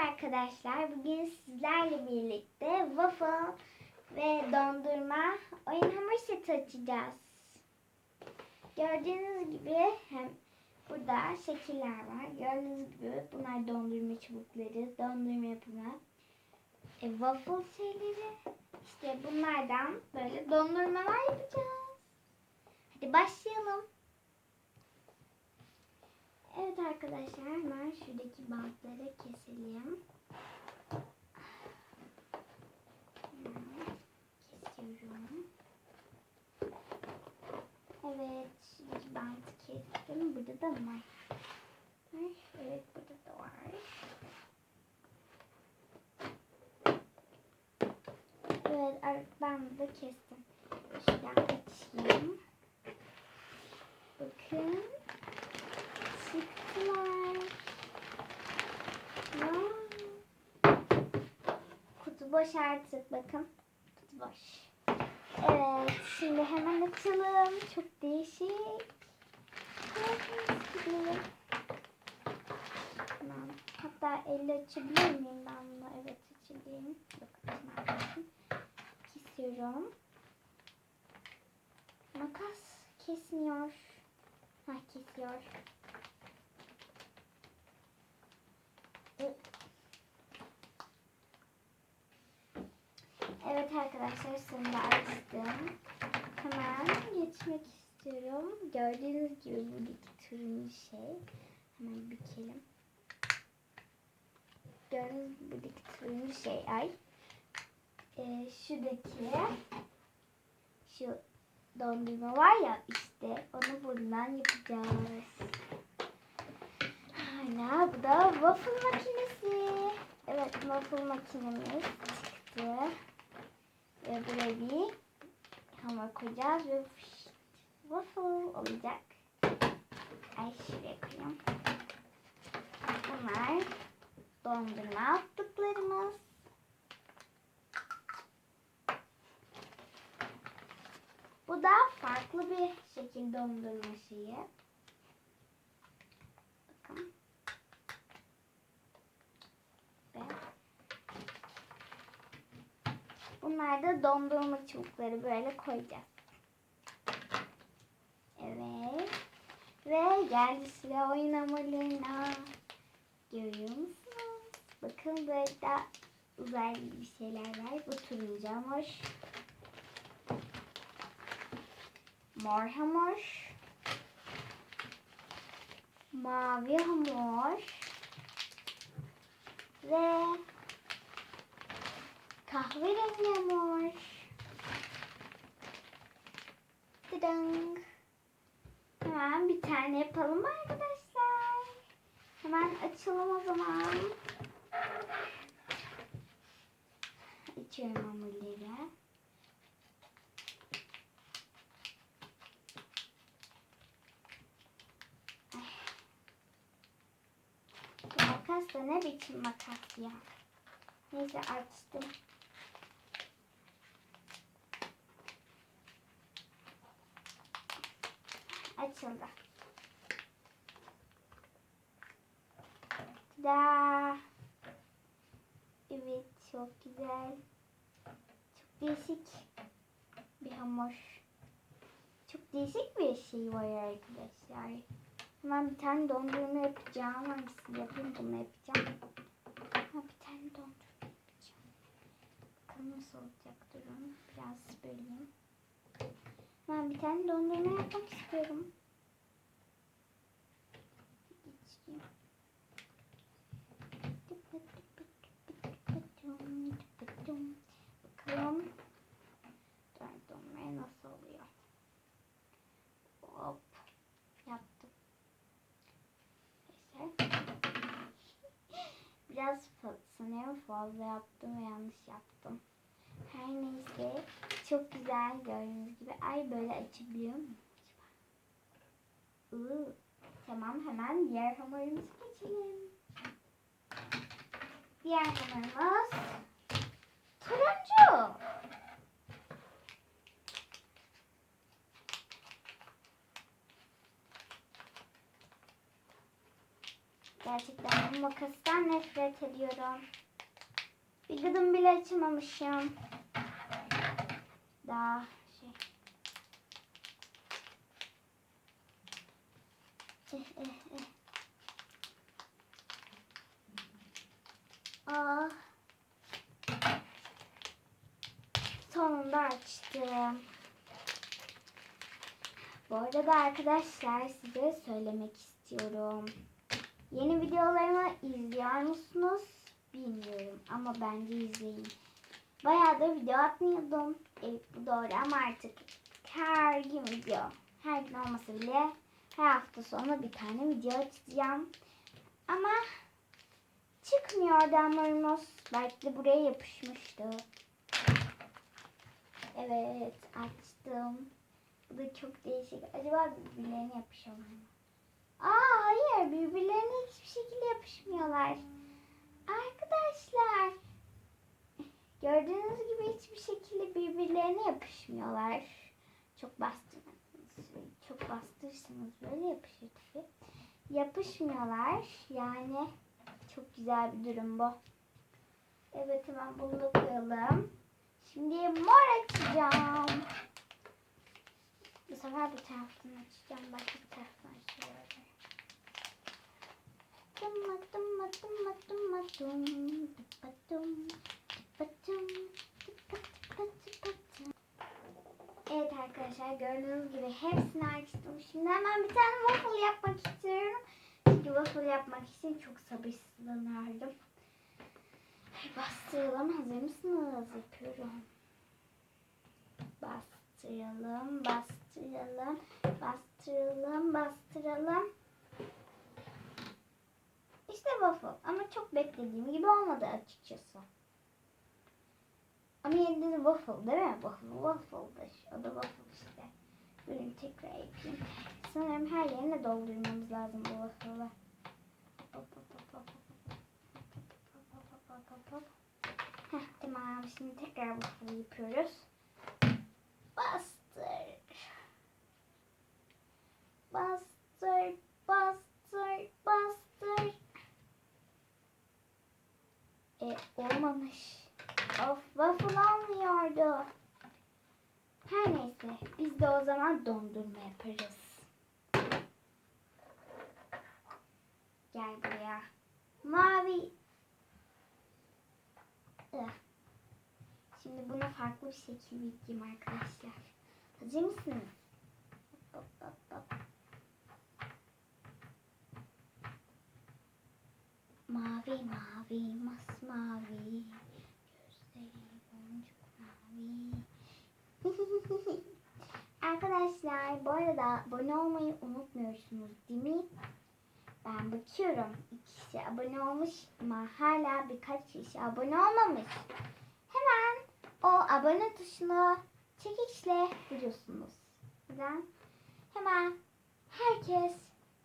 arkadaşlar. Bugün sizlerle birlikte waffle ve dondurma oyun hamur seti açacağız. Gördüğünüz gibi hem burada şekiller var. Gördüğünüz gibi bunlar dondurma çubukları, dondurma yapımı. E, waffle şeyleri. İşte bunlardan böyle dondurmalar yapacağız. Hadi başlayalım. Evet arkadaşlar hemen şuradaki bantları keselim. Kesiyorum. Evet şuradaki bantı kestim. Burada da var. Evet burada da var. Evet ar- bandı da kestim. Şuradan açayım. Bakın Kutu boş artık bakın. Kutu boş. Evet şimdi hemen açalım. Çok değişik. Hatta elle açabilir miyim ben bunu? Evet. Yok açamam. Kesiyorum. Makas kesmiyor. Ha kesiyor. Evet arkadaşlar sonunda açtım. Hemen geçmek istiyorum. Gördüğünüz gibi buradaki turuncu şey. Hemen bükelim. Gördüğünüz gibi buradaki turuncu şey ay. Ee, şuradaki şu dondurma var ya işte onu buradan yapacağız. Hala bu da waffle makinesi. Evet waffle makinemiz çıktı. Ve buraya bir hamur koyacağız ve waffle olacak. Ay şuraya koyayım. Bunlar dondurma attıklarımız. Bu da farklı bir şekil dondurma şeyi. Bunlar da dondurma çubukları böyle koyacağız. Evet. Ve geldi sıra oyun hamurlarına. Görüyor musunuz? Bakın böyle de uzay gibi şeyler var. Bu turuncu hamur. Mor hamur. Mavi hamur. Ve kahverengi hamur. Tıdang. Hemen bir tane yapalım arkadaşlar? Hemen açalım o zaman. Açıyorum hamurları. Makas da ne biçim makas ya. Neyse açtım. Açıldı. Da. Evet çok güzel. Çok değişik bir hamur. Çok değişik bir şey var arkadaşlar. Hemen bir tane dondurma yapacağım. Hangisini yapayım? Bunu yapacağım. Ha, bir tane dondurma yapacağım. Bakalım nasıl olacak durum. Biraz böleyim. Ben bir tane dondurma yapmak istiyorum. Bakalım dondurmaya nasıl oluyor. Hop. Yaptım. Neyse. Biraz sanıyorum fazla yaptım ve yanlış yaptım. Her neyse. Çok güzel gördüğünüz gibi. Ay böyle açabiliyor muyum? Iı, tamam hemen diğer hamurumuzu geçelim. Diğer hamurumuz turuncu. Gerçekten bu makastan nefret ediyorum. Bir gıdım bile açamamışım. Daha şey. Eh, eh, eh. Ah. Sonunda açtım. Bu arada arkadaşlar size söylemek istiyorum. Yeni videolarımı izliyor musunuz? Bilmiyorum ama bence izleyin. Bayağı da video atmıyordum. Evet bu doğru ama artık her gün video. Her gün olmasa bile her hafta sonu bir tane video atacağım. Ama çıkmıyor damlarımız. Belki de buraya yapışmıştı. Evet açtım. Bu da çok değişik. Acaba birbirlerine yapışıyorlar mı? Aa hayır birbirlerine hiçbir şekilde yapışmıyorlar. Arkadaşlar gördüğünüz gibi hiçbir şekilde birbirlerine yapışmıyorlar. Çok bastırmadınız. Çok bastırırsanız böyle yapışır tabii. Yapışmıyorlar. Yani çok güzel bir durum bu. Evet hemen bunu da koyalım. Şimdi mor açacağım. Bu sefer bu taraftan açacağım. Başka bir taraftan açıyorum. Tum. Tum. Tum. Tıpa tıpa tıpa tum. Evet arkadaşlar gördüğünüz gibi hepsini açtım. Şimdi hemen bir tane waffle yapmak istiyorum. Çünkü waffle yapmak için çok sabırsızlanıyorum. Bastıralım. Hazır mısınız? Yapıyorum. Bastıralım, bastıralım, bastıralım, bastıralım. İşte waffle. Ama çok beklediğim gibi olmadı açıkçası. Ama de waffle değil mi? Waffle, waffle'dır. O da waffle işte. Bugün tekrar yapayım. Sanırım her yerine doldurmamız lazım bu waffle'ı. Heh, tamam. Şimdi tekrar waffle yapıyoruz. Bastır. Bastır, bastır, bastır. E olmamış. Of waffle olmuyordu. Her neyse biz de o zaman dondurma yaparız. Gel buraya. Mavi. Şimdi buna farklı bir şekil yükleyeyim arkadaşlar. Hazır mısınız? Hop, hop, hop. Mavi mavi masmavi Arkadaşlar bu arada abone olmayı unutmuyorsunuz değil mi? Ben bakıyorum. İki kişi abone olmuş ama hala birkaç kişi abone olmamış. Hemen o abone tuşunu çekişle vuruyorsunuz. Neden? Hemen herkes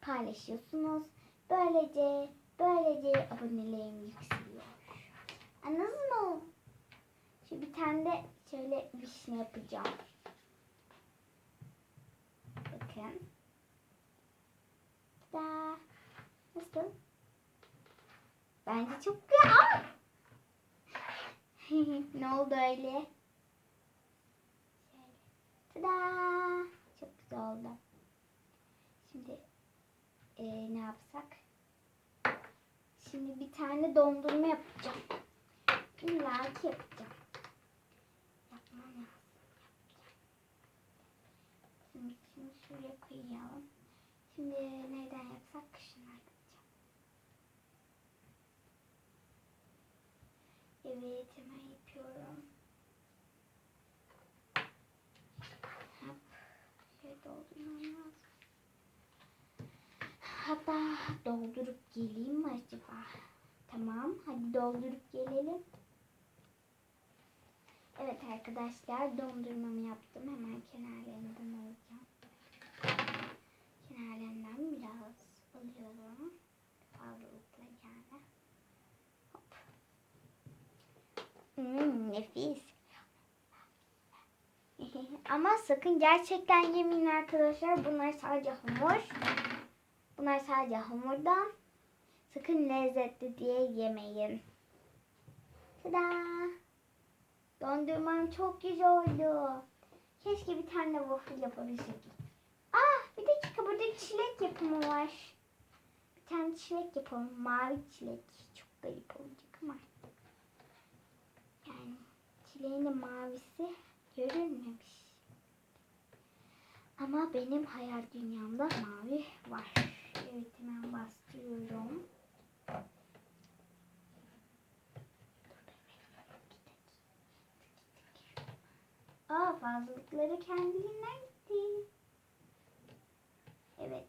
paylaşıyorsunuz. Böylece böylece abonelerim yükseliyor. Anladınız mı? Şimdi bir tane de şöyle vişne yapacağım. Bakın. Da. Nasıl? Bence çok güzel. ne oldu öyle? Tada! Çok güzel oldu. Şimdi eee, ne yapsak? Şimdi bir tane dondurma yapacağım. İlla ki yapacağım. Yapmam lazım. Yapacağım. Şimdi şunu şuraya koyalım. Şimdi neyden yapsak? Şunlar yapacağım. Evet hemen yapıyorum. Hop. Şey doldurmam lazım. Hatta doldurup geleyim mi acaba? Tamam hadi doldurup gelelim. Evet arkadaşlar dondurmamı yaptım. Hemen kenarlarından alacağım. Kenarlarından biraz alıyorum. Fazlalıkla yani. Hop. Hmm, nefis. Ama sakın gerçekten yemeyin arkadaşlar. Bunlar sadece hamur. Bunlar sadece hamurdan. Sakın lezzetli diye yemeyin. Tada! Dondurmam çok güzel oldu. Keşke bir tane waffle yapabilsek. Ah bir dakika burada çilek yapımı var. Bir tane çilek yapalım. Mavi çilek. Çok garip olacak ama. Yani çileğin de mavisi görünmemiş. Ama benim hayal dünyamda mavi var. Evet hemen bastırıyorum. Aa fazlalıkları kendiliğinden gitti. Evet.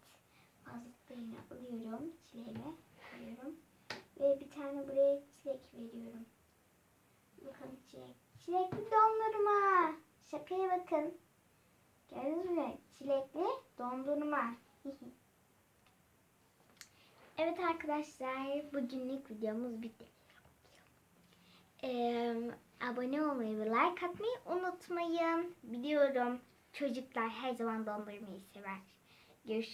Fazlalıklarını alıyorum. Çileğime koyuyorum. Ve bir tane buraya çilek veriyorum. Bakın çilek. Çilekli dondurma. Şakaya bakın. Gördünüz mü? Çilekli dondurma. evet arkadaşlar. Bugünlük videomuz bitti. Ee, abone olmayı ve like atmayı unutmayın. Biliyorum çocuklar her zaman dondurmayı sever. Görüşürüz.